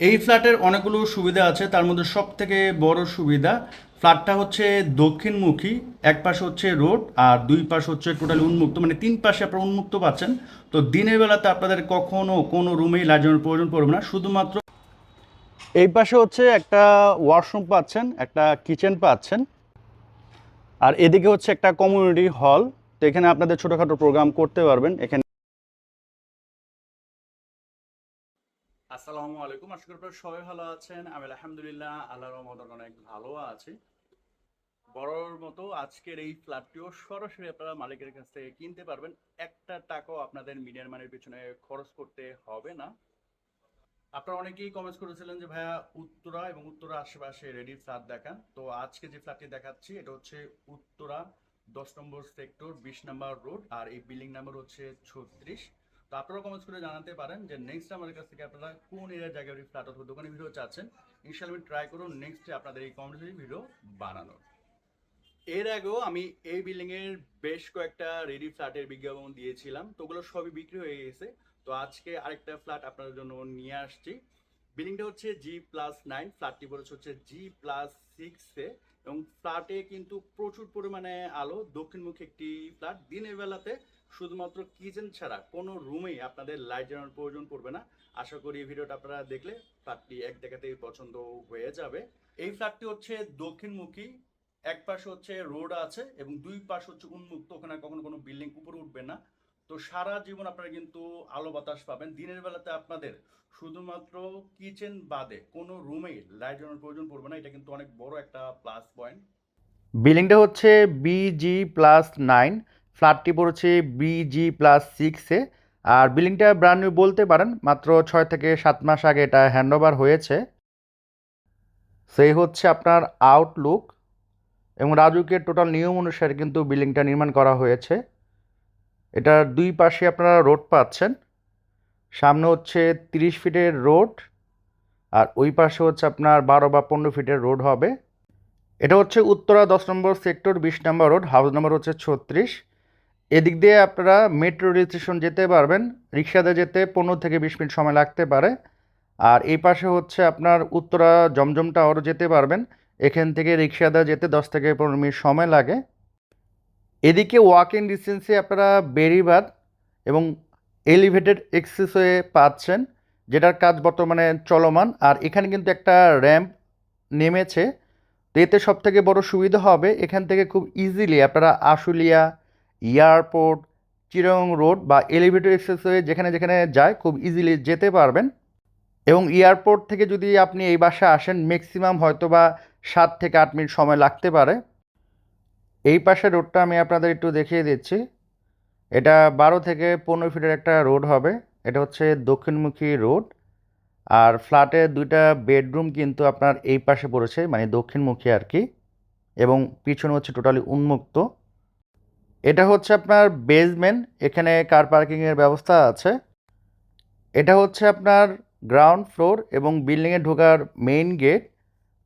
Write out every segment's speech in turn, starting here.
এই ফ্ল্যাটের অনেকগুলো সুবিধা আছে, তার মধ্যে সব থেকে বড় সুবিধা, ফ্ল্যাটটা হচ্ছে দক্ষিণমুখী, এক পাশে হচ্ছে রোড আর দুই পাশে হচ্ছে টোটালি উন্মুক্ত মানে তিন পাশে আপনারা উন্মুক্ত পাচ্ছেন। তো দিনের বেলাতে আপনাদের কখনো কোনো রুমেই লাইটের প্রয়োজন পড়বে না, শুধুমাত্র এই পাশে হচ্ছে একটা ওয়াশরুম পাচ্ছেন, একটা কিচেন পাচ্ছেন। আর এদিকে হচ্ছে একটা কমিউনিটি হল, তো এখানে আপনাদের ছোটোখাটো প্রোগ্রাম করতে পারবেন, এখানে আসসালামু আলাইকুম। আশা করি আপনারা সবাই ভালো আছেন। আমি আলহামদুলিল্লাহ, আল্লাহর রহমতে অনেক ভালো আছি। বড়র মতো আজকের এই ফ্ল্যাটটিও সরাসরি আপনারা মালিকের কাছ থেকে কিনতে পারবেন। একটা টাকাও আপনাদের মিডিয়ার মানের পিছনে খরচ করতে হবে না। আপনারা অনেকেই কমেন্টস করেছিলেন যে, ভাইয়া, উত্তরা এবং উত্তরা আশেপাশে রেডি ফ্ল্যাট দেখান। তো আজকে যে ফ্ল্যাটটি দেখাচ্ছি, এটা হচ্ছে উত্তরা দশ নম্বর সেক্টর বিশ নম্বর রোড আর এই বিল্ডিং নাম্বার হচ্ছে ছত্রিশ। তো আপনারা কমেন্টস করে জানাতে পারেন যে নেক্সট আমাদের কাছ থেকে আপনারা কোন এরিয়ার জায়গায় ফ্ল্যাট অথবা দোকানে ভিডিও চাচ্ছেন ইনশাল্লাহ ট্রাই করুন নেক্সট আপনাদের এই কমেন্টস ভিডিও বানানোর। এর আগেও আমি এই বিল্ডিং এর বেশ কয়েকটা রেডি ফ্ল্যাটের বিজ্ঞাপন দিয়েছিলাম, তো ওগুলো সবই বিক্রি হয়ে গেছে। তো আজকে আরেকটা ফ্ল্যাট আপনাদের জন্য নিয়ে আসছি। বিল্ডিংটা হচ্ছে জি প্লাস নাইন ফ্ল্যাটটি পড়েছে হচ্ছে জি প্লাস সিক্সে এবং ফ্ল্যাটে কিন্তু প্রচুর পরিমাণে আলো, দক্ষিণমুখী একটি ফ্ল্যাট দিনের বেলাতে শুধুমাত্র কিচেন ছাড়া কোনো রুমেই আপনাদের লাইট জ্বালানোর প্রয়োজন পড়বে না। আশা করি ভিডিওটা আপনারা দেখলে ফ্ল্যাটটি এক দেখাতেই পছন্দ হয়ে যাবে। এই ফ্ল্যাটটি হচ্ছে দক্ষিণমুখী, এক পাশে হচ্ছে রোড আছে এবং দুই পাশ হচ্ছে উন্মুক্ত, ওখানে কখনো কোনো বিল্ডিং উপরে উঠবে না। তো সারা জীবন আপনারা কিন্তু আলো বাতাস পাবেন। দিনের বেলাতে আপনাদের শুধুমাত্র কিচেন বাদে কোনো রুমেই লাইট জ্বালানোর প্রয়োজন পড়বে না। এটা কিন্তু অনেক বড় একটা প্লাস পয়েন্ট বিল্ডিংটা হচ্ছে বিজি প্লাস নাইন ফ্ল্যাটটি পড়েছে বিজি প্লাস সিক্সে আর বিল্ডিংটা ব্র্যান্ড নিউ বলতে পারেন, মাত্র ছয় থেকে সাত মাস আগে এটা হ্যান্ডওভার হয়েছে। সেই হচ্ছে আপনার আউটলুক এবং রাজুকের টোটাল নিয়ম অনুসারে কিন্তু বিল্ডিংটা নির্মাণ করা হয়েছে। এটার দুই পাশে আপনারা রোড পাচ্ছেন। সামনে হচ্ছে তিরিশ ফিটের রোড আর ওই পাশে হচ্ছে আপনার বারো বা পনেরো ফিটের রোড হবে। এটা হচ্ছে উত্তরা দশ নম্বর সেক্টর বিশ নম্বর রোড হাউস নম্বর হচ্ছে ছত্রিশ। এদিক দিয়ে আপনারা মেট্রো রেল স্টেশন যেতে পারবেন রিক্সাতে যেতে পনেরো থেকে বিশ মিনিট সময় লাগতে পারে। আর এই পাশে হচ্ছে আপনার উত্তরা জমজম টাওয়ারও যেতে পারবেন, এখান থেকে রিক্সাদা যেতে দশ থেকে পনেরো মিনিট সময় লাগে। এদিকে ওয়াক ডিস্টেন্সে আপনারা বেরিবাদ এবং এলিভেটেড এক্সেসওয়ে পাচ্ছেন, যেটার কাজ বর্তমানে চলমান। আর এখানে কিন্তু একটা র্যাম্প নেমেছে, তো এতে সব থেকে বড় সুবিধা হবে, এখান থেকে খুব ইজিলি আপনারা আশুলিয়া এয়ারপোর্ট, চিরং রোড বা এলিভেটেড এক্সেসওয়ে যেখানে যেখানে যায় খুব ইজিলি যেতে পারবেন। এবং এয়ারপোর্ট থেকে যদি আপনি এই বাসায় আসেন ম্যাক্সিমাম হয়তো বা সাত থেকে আট মিনিট সময় লাগতে পারে। এই পাশের রোডটা আমি আপনাদের একটু দেখিয়ে দিচ্ছি। এটা বারো থেকে পনেরো ফিটের একটা রোড হবে। এটা হচ্ছে দক্ষিণমুখী রোড। আর ফ্ল্যাটে দুইটা বেডরুম কিন্তু আপনার এই পাশে পড়েছে মানে দক্ষিণমুখী আর কি। এবং পিছনে হচ্ছে টোটালি উন্মুক্ত। এটা হচ্ছে আপনার বেসমেন্ট এখানে কার পার্কিংয়ের ব্যবস্থা আছে। এটা হচ্ছে আপনার গ্রাউন্ড ফ্লোর এবং বিল্ডিংয়ে ঢোকার মেইন গেট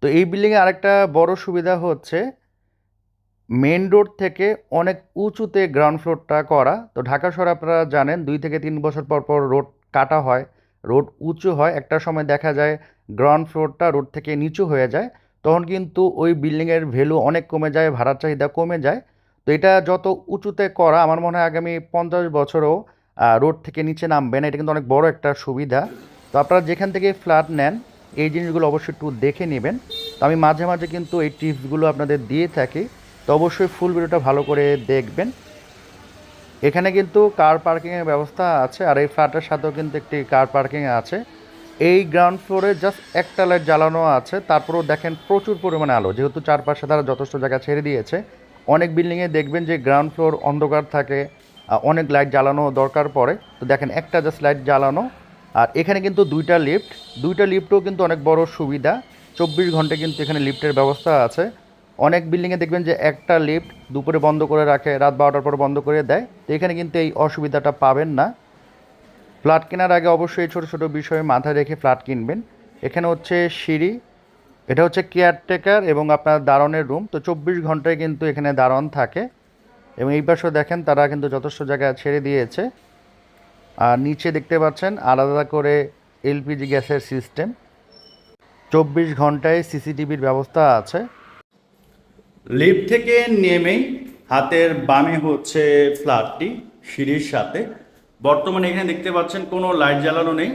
তো এই বিল্ডিংয়ে আরেকটা বড় সুবিধা হচ্ছে মেন রোড থেকে অনেক উঁচুতে গ্রাউন্ড ফ্লোরটা করা। তো ঢাকা শহরে আপনারা জানেন, দুই থেকে তিন বছর পর পর রোড কাটা হয় রোড উঁচু হয়। একটা সময় দেখা যায় গ্রাউন্ড ফ্লোরটা রোড থেকে নিচু হয়ে যায়, তখন কিন্তু ওই বিল্ডিংয়ের ভ্যালু অনেক কমে যায়, ভাড়ার চাহিদা কমে যায়। তো এটা যত উঁচুতে করা, আমার মনে হয় আগামী পঞ্চাশ বছরও রোড থেকে নিচে নামবে না। এটা কিন্তু অনেক বড় একটা সুবিধা। তো আপনারা যেখান থেকে ফ্ল্যাট নেন, এই জিনিসগুলো অবশ্যই একটু দেখে নেবেন। তো আমি মাঝে মাঝে কিন্তু এই টিপসগুলো আপনাদের দিয়ে থাকি। তো অবশ্যই ফুল ভিডিওটা ভালো করে দেখবেন। এখানে কিন্তু কার পার্কিংয়ের ব্যবস্থা আছে, আর এই ফ্ল্যাটের সাথেও কিন্তু একটি কার পার্কিং আছে। এই গ্রাউন্ড ফ্লোরে জাস্ট একটা লাইট জ্বালানো আছে। তারপরেও দেখেন প্রচুর পরিমাণে আলো। যেহেতু চারপাশে তারা যথেষ্ট জায়গা ছেড়ে দিয়েছে অনেক বিল্ডিংয়ে দেখবেন যে গ্রাউন্ড ফ্লোর অন্ধকার থাকে অনেক লাইট জ্বালানো দরকার পড়ে। তো দেখেন, একটা জাস্ট লাইট জ্বালানো, আর এখানে কিন্তু দুইটা লিফট দুইটা লিফটও কিন্তু অনেক বড় সুবিধা। চব্বিশ ঘণ্টা কিন্তু এখানে লিফটের ব্যবস্থা আছে। অনেক বিল্ডিংয়ে দেখবেন যে একটা লিফট দুপুরে বন্ধ করে রাখে, রাত বারোটার পর বন্ধ করে দেয়। তো এখানে কিন্তু এই অসুবিধাটা পাবেন না। ফ্ল্যাট কেনার আগে অবশ্যই ছোটো ছোটো বিষয়ে মাথায় রেখে ফ্ল্যাট কিনবেন। এখানে হচ্ছে সিঁড়ি এটা হচ্ছে কেয়ারটেকার এবং আপনার দারণের রুম তো চব্বিশ ঘন্টায় কিন্তু এখানে দারণ থাকে। এবং এই পাশেও দেখেন, তারা কিন্তু যথেষ্ট জায়গা ছেড়ে দিয়েছে। আর নিচে দেখতে পাচ্ছেন, আলাদা করে এলপিজি গ্যাসের সিস্টেম চব্বিশ ঘন্টায় সিসিটিভির ব্যবস্থা আছে। লিফট থেকে নেমেই হাতের বামে হচ্ছে ফ্ল্যাটটি সিঁড়ির সাথে। বর্তমানে এখানে দেখতে পাচ্ছেন, কোনো লাইট জ্বালানো নেই।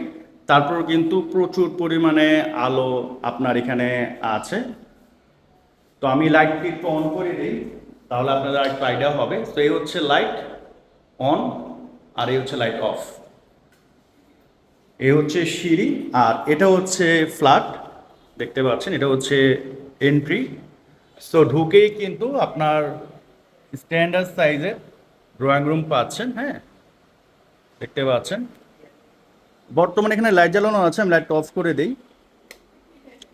তারপর কিন্তু প্রচুর পরিমাণে আলো আপনার এখানে আছে। তো আমি লাইটটি একটু অন করে দিই, তাহলে আপনাদের একটু আইডিয়া হবে। তো এই হচ্ছে লাইট অন আর এই হচ্ছে লাইট অফ এই হচ্ছে সিঁড়ি, আর এটা হচ্ছে ফ্ল্যাট দেখতে পাচ্ছেন? এটা হচ্ছে এন্ট্রি সো ঢুকেই কিন্তু আপনার স্ট্যান্ডার্ড সাইজের ড্রয়িং রুম পাচ্ছেন হ্যাঁ? দেখতে পাচ্ছেন? বর্তমানে এখানে লাইট জ্বালানো আছে, আমি লাইটটা অফ করে দিই।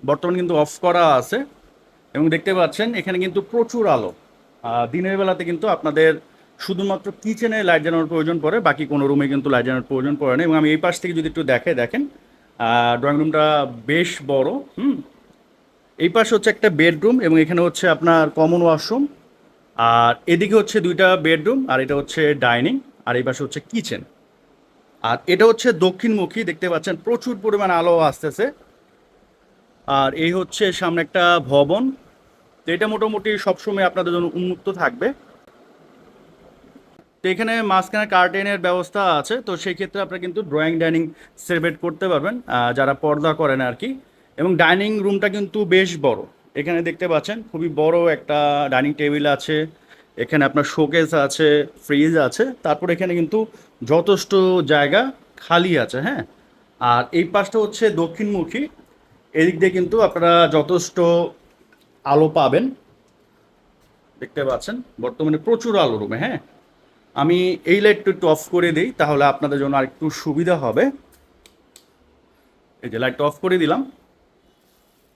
বর্তমানে কিন্তু অফ করা আছে। এবং দেখতে পাচ্ছেন, এখানে কিন্তু প্রচুর আলো। দিনের বেলাতে কিন্তু আপনাদের শুধুমাত্র কিচেনে লাইট জ্বালানোর প্রয়োজন পড়ে, বাকি কোনো রুমে কিন্তু লাইট জ্বালানোর প্রয়োজন পড়ে না। এবং আমি এই পাশ থেকে যদি একটু দেখে, দেখেন ড্রয়িং রুমটা বেশ বড়, হুম? এই পাশে হচ্ছে একটা বেডরুম এবং এখানে হচ্ছে আপনার কমন ওয়াশরুম আর এদিকে হচ্ছে দুইটা বেডরুম আর এটা হচ্ছে ডাইনিং আর এই পাশে হচ্ছে কিচেন আর এটা হচ্ছে দক্ষিণমুখী, দেখতে পাচ্ছেন প্রচুর পরিমাণ আলো আসতেছে। আর এই হচ্ছে সামনে একটা ভবন। তো এটা মোটামুটি সবসময় আপনাদের জন্য উন্মুক্ত থাকবে। তো এখানে মাঝখানে কার্টেনের ব্যবস্থা আছে, তো সেই ক্ষেত্রে আপনারা কিন্তু ড্রয়িং ডাইনিং সেলিব্রেট করতে পারবেন যারা পর্দা করেন আর কি। এবং ডাইনিং রুমটা কিন্তু বেশ বড়। এখানে দেখতে পাচ্ছেন খুবই বড় একটা ডাইনিং টেবিল আছে। এখানে আপনার শোকেস আছে ফ্রিজ আছে, তারপর এখানে কিন্তু যথেষ্ট জায়গা খালি আছে হ্যাঁ? আর এই পাশটা হচ্ছে দক্ষিণমুখী। এদিক দিয়ে কিন্তু আপনারা যথেষ্ট আলো পাবেন। দেখতে পাচ্ছেন, বর্তমানে প্রচুর আলো রুমে হ্যাঁ? আমি এই লাইটটা একটু অফ করে দিই, তাহলে আপনাদের জন্য আরেকটু সুবিধা হবে। এই যে লাইটটা অফ করে দিলাম।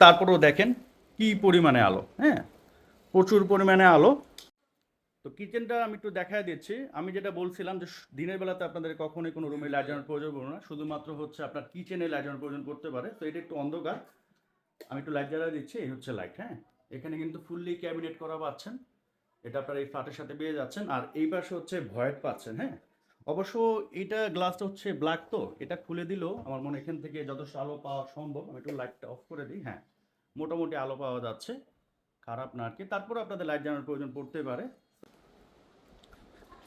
তারপরেও দেখেন কি পরিমাণে আলো হ্যাঁ? প্রচুর পরিমাণে আলো। তো কিচেনটা আমি একটু দেখায় দিচ্ছি। আমি যেটা বলছিলাম যে দিনের বেলাতে আপনাদের কখনোই কোনো রুমে লাইট জ্বালানোর প্রয়োজন পড়বে না। শুধুমাত্র হচ্ছে আপনার কিচেনে লাইট জ্বালানোর প্রয়োজন পড়তে পারে। তো এটা একটু অন্ধকার। আমি একটু লাইট জ্বালা দিচ্ছি, এই হচ্ছে লাইট হ্যাঁ? এখানে কিন্তু ফুললি ক্যাবিনেট করা পাচ্ছেন। এটা আপনার এই ফ্ল্যাটের সাথে পেয়ে যাচ্ছেন। আর এই পাশে হচ্ছে ভয়েট পাচ্ছেন হ্যাঁ? অবশ্য এটা গ্লাসটা হচ্ছে ব্ল্যাক তো। এটা খুলে দিলেও আমার মনে এখান থেকে যথেষ্ট আলো পাওয়া সম্ভব। আমি একটু লাইটটা অফ করে দিই হ্যাঁ? মোটামুটি আলো পাওয়া যাচ্ছে। খারাপ না আর কি। তারপর আপনাদের লাইট জানার প্রয়োজন পড়তে পারে।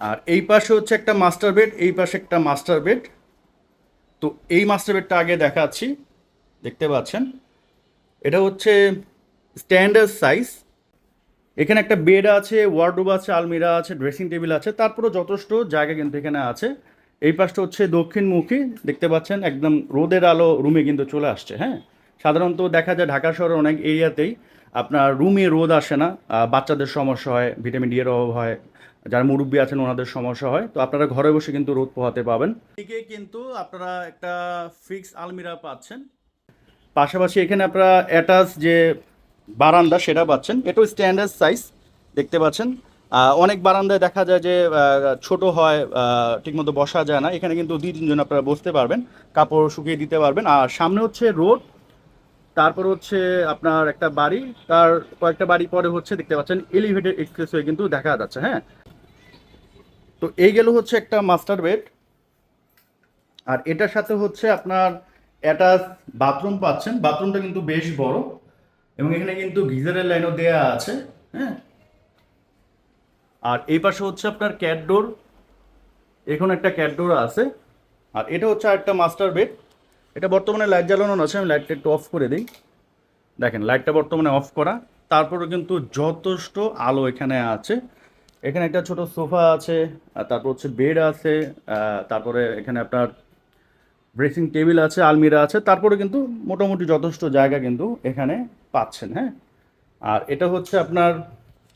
আর এই পাশে হচ্ছে একটা মাস্টার বেড এই পাশে একটা মাস্টার বেড তো এই মাস্টার বেডটা আগে দেখাচ্ছি, দেখতে পাচ্ছেন। এটা হচ্ছে স্ট্যান্ডার্ড সাইজ এখানে একটা বেড আছে ওয়ার্ডরোব আছে, আলমিরা আছে ড্রেসিং টেবিল আছে, তারপরেও যথেষ্ট জায়গা কিন্তু এখানে আছে। এই পাশটা হচ্ছে দক্ষিণমুখী, দেখতে পাচ্ছেন, একদম রোদের আলো রুমে কিন্তু চলে আসছে হ্যাঁ। সাধারণত দেখা যায় ঢাকা শহরের অনেক এরিয়াতেই আপনার রুমে রোদ আসে না বাচ্চাদের সমস্যা হয় ভিটামিন ডি এর অভাব হয় যারা মুরব্বী আছেন ওনাদের সমস্যা হয়। তো আপনারা ঘরে বসে কিন্তু রোদ পোহাতে পাবেন। এদিকে কিন্তু আপনারা একটা ফিক্স আলমিরা পাচ্ছেন। পাশাপাশি এখানে আপনারা অ্যাটাচ যে বারান্দা সেটা পাচ্ছেন। এটাও স্ট্যান্ডার্ড সাইজ দেখতে পাচ্ছেন। অনেক বারান্দায় দেখা যায় যে ছোট হয় ঠিকমতো বসা যায় না। এখানে কিন্তু দুই তিনজন আপনারা বসতে পারবেন কাপড় শুকিয়ে দিতে পারবেন। আর সামনে হচ্ছে রোড তারপর হচ্ছে আপনার একটা বাড়ি তার কয়েকটা বাড়ি পরে হচ্ছে দেখতে পাচ্ছেন এলিভেটেড এক্সপ্রেস হয়ে কিন্তু দেখা যাচ্ছে হ্যাঁ? তো এই গেল হচ্ছে একটা মাস্টার বেড আর এটার সাথে হচ্ছে আপনার অ্যাটাচ বাথরুম পাচ্ছেন। বাথরুমটা কিন্তু বেশ বড় এবং এখানে কিন্তু গিজারের লাইনও দেয়া আছে হ্যাঁ। আর এই পাশে হচ্ছে আপনার ক্যাটডোর এখানে একটা ক্যাটডোর আছে। আর এটা হচ্ছে আরেকটা মাস্টার বেড এটা বর্তমানে লাইট জ্বালানো আছে, আমি লাইটটা একটু অফ করে দিই। দেখেন লাইটটা বর্তমানে অফ করা। তারপরে কিন্তু যথেষ্ট আলো এখানে আছে। এখানে একটা ছোট সোফা আছে তারপর হচ্ছে বেড আছে তারপরে এখানে আপনার ড্রেসিং টেবিল আছে, আলমিরা আছে, তারপরে কিন্তু মোটামুটি যথেষ্ট জায়গা কিন্তু এখানে পাচ্ছেন হ্যাঁ? আর এটা হচ্ছে আপনার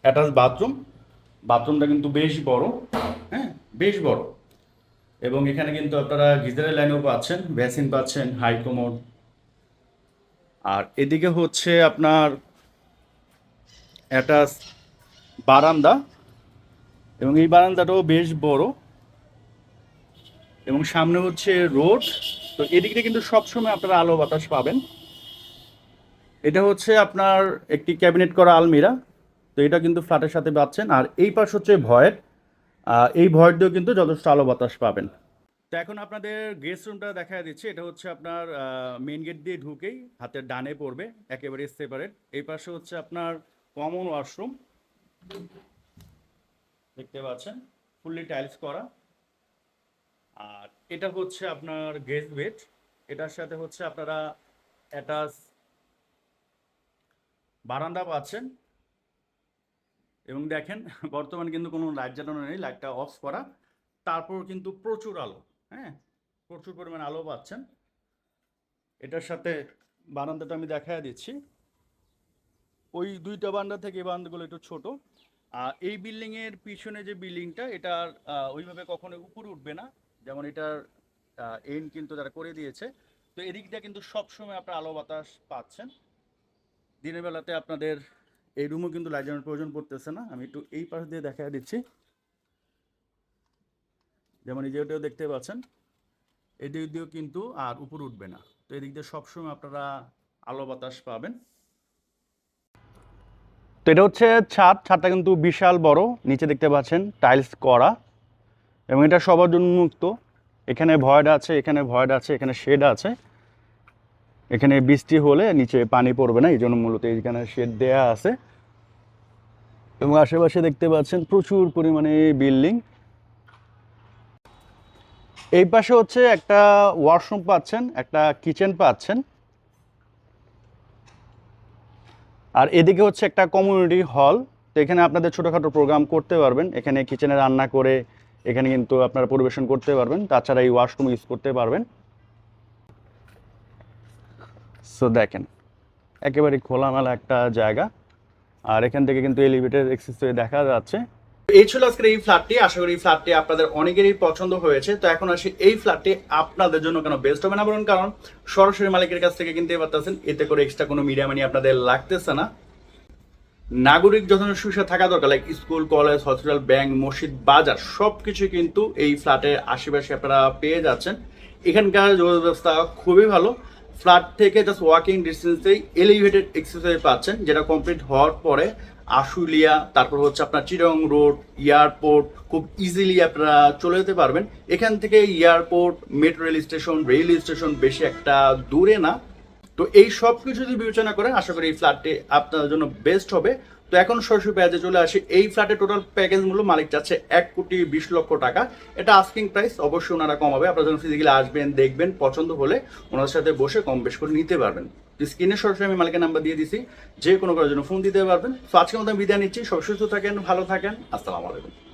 অ্যাটাচ বাথরুম, বাথরুমটা কিন্তু বেশ বড় হ্যাঁ? বেশ বড়। এবং এখানে কিন্তু আপনারা গিজারের লাইনেও পাচ্ছেন ভ্যাসিন পাচ্ছেন, হাই কমোড। আর এদিকে হচ্ছে আপনার অ্যাটাচ বারান্দা এবং এই বারান্দাটাও বেশ বড়। এবং সামনে হচ্ছে রোড। তো এদিকে কিন্তু সবসময় আপনারা আলো বাতাস পাবেন। এটা হচ্ছে আপনার একটি ক্যাবিনেট করা আলমিরা। তো এটা কিন্তু ফ্ল্যাটের সাথে পাচ্ছেন। আর এই পাশ হচ্ছে ভয়ের এই ভয়ের দিয়েও কিন্তু যথেষ্ট আলো বাতাস পাবেন। তো এখন আপনাদের গেস্ট রুমটা দেখা দিচ্ছে। এটা হচ্ছে আপনার মেন গেট দিয়ে ঢুকেই হাতের ডানে পড়বে। একেবারে সেপারেট। এই পাশে হচ্ছে আপনার কমন ওয়াশরুম। দেখতে পাচ্ছেন ফুললি টাইলস করা। আর এটা হচ্ছে আপনার গেস্ট বেড এটার সাথে হচ্ছে আপনারা অ্যাটাচ বারান্দা পাচ্ছেন। এবং দেখেন, বর্তমানে কিন্তু কোনো লাইট জ্বালানো নেই লাইটটা অফ করা। তারপর কিন্তু প্রচুর আলো হ্যাঁ? প্রচুর পরিমাণ আলো পাচ্ছেন। এটার সাথে বারান্দাটা আমি দেখা দিচ্ছি। ওই দুইটা বারান্দা থেকে এই বারান্দাগুলো একটু ছোট। এই বিল্ডিংয়ের পিছনে যে বিল্ডিংটা এটার ওইভাবে কখনো উপরে উঠবে না। যেমন এটার এন্ড কিন্তু তারা করে দিয়েছে। তো এদিকটা কিন্তু সবসময় আপনার আলো বাতাস পাচ্ছেন। দিনের বেলাতে আপনাদের এই রুমও কিন্তু লাইট প্রয়োজন পড়তেছে না। আমি একটু এই পাশ দিয়ে দেখা দিচ্ছি। যেমন এই যেটাও দেখতে পাচ্ছেন, এদিক দিয়েও কিন্তু আর উপরে উঠবে না। তো এদিক দিয়ে সবসময় আপনারা আলো বাতাস পাবেন। তো এটা হচ্ছে ছাদ, ছাদটা কিন্তু বিশাল বড়। নিচে দেখতে পাচ্ছেন টাইলস করা। এবং এটা সবার জন্য মুক্ত। এখানে ভয়েড আছে, এখানে ভয়েড আছে, এখানে শেড আছে। এখানে বৃষ্টি হলে নিচে পানি পড়বে না এই জন্য মূলত এইখানে শেড দেয়া আছে। এবং আশেপাশে দেখতে পাচ্ছেন প্রচুর পরিমাণে বিল্ডিং। এই পাশে হচ্ছে একটা ওয়াশরুম পাচ্ছেন, একটা কিচেন পাচ্ছেন। আর এদিকে হচ্ছে একটা কমিউনিটি হল তো এখানে আপনাদের ছোটোখাটো প্রোগ্রাম করতে পারবেন। এখানে কিচেনে রান্না করে এখানে কিন্তু আপনারা পরিবেশন করতে পারবেন। তাছাড়া এই ওয়াশরুম ইউজ করতে পারবেন। সো দেখেন, একেবারে খোলামেলা একটা জায়গা। আর এখান থেকে কিন্তু এলিভেটেড এক্সেস দেখা যাচ্ছে। এই ছিল আজকের এই ফ্ল্যাটটি আশা করি এই ফ্ল্যাটটি আপনাদের অনেকেরই পছন্দ হয়েছে। তো এখন আসি এই ফ্ল্যাটটি আপনাদের জন্য কেন বেস্ট হবে না বলুন, কারণ সরাসরি মালিকের কাছ থেকে কিনতে পারতেছেন, এতে করে এক্সট্রা কোনো মিডিয়া মানি আপনাদের লাগতেছে না। নাগরিক যখন সুবিধা থাকা দরকার like school college hospital bank মসজিদ, বাজার সব কিছু কিন্তু এই ফ্ল্যাটের আশেপাশে আপনারা পেয়ে যাচ্ছেন। এখানকার যোগাযোগ ব্যবস্থা খুবই ভালো। ফ্ল্যাট থেকে জাস্ট ওয়াকিং ডিস্টেন্সেই এলিভেটেড এক্সারসাইজ পাচ্ছেন, যেটা কমপ্লিট হওয়ার পরে আশুলিয়া, তারপর হচ্ছে আপনার চিরং রোড, এয়ারপোর্ট, খুব ইজিলি আপনারা চলে যেতে পারবেন। এখান থেকে airport metro rail station rail station বেশি একটা দূরে না। তো এই সব কিছু যদি বিবেচনা করেন, আশা করি এই ফ্ল্যাটটি আপনাদের জন্য বেস্ট হবে। তো এখন সরাসরি পেঁয়াজে চলে আসি। এই ফ্ল্যাটের টোটাল প্যাকেজ মূল্য মালিক চাচ্ছে এক কোটি বিশ লক্ষ টাকা। এটা আস্কিং প্রাইস অবশ্যই ওনারা কমাবে। আপনারা যখন ফিজিক্যালি আসবেন, দেখবেন, পছন্দ হলে ওনার সাথে বসে কম বেশ করে নিতে পারবেন। স্ক্রিনে সরাসরি আমি মালিকের নাম্বার দিয়ে দিছি। যে কোনো করার জন্য ফোন দিতে পারবেন। তো আজকে মতো আমি বিদায় নিচ্ছি। সব সুস্থ থাকেন, ভালো থাকেন। আসসালামু আলাইকুম।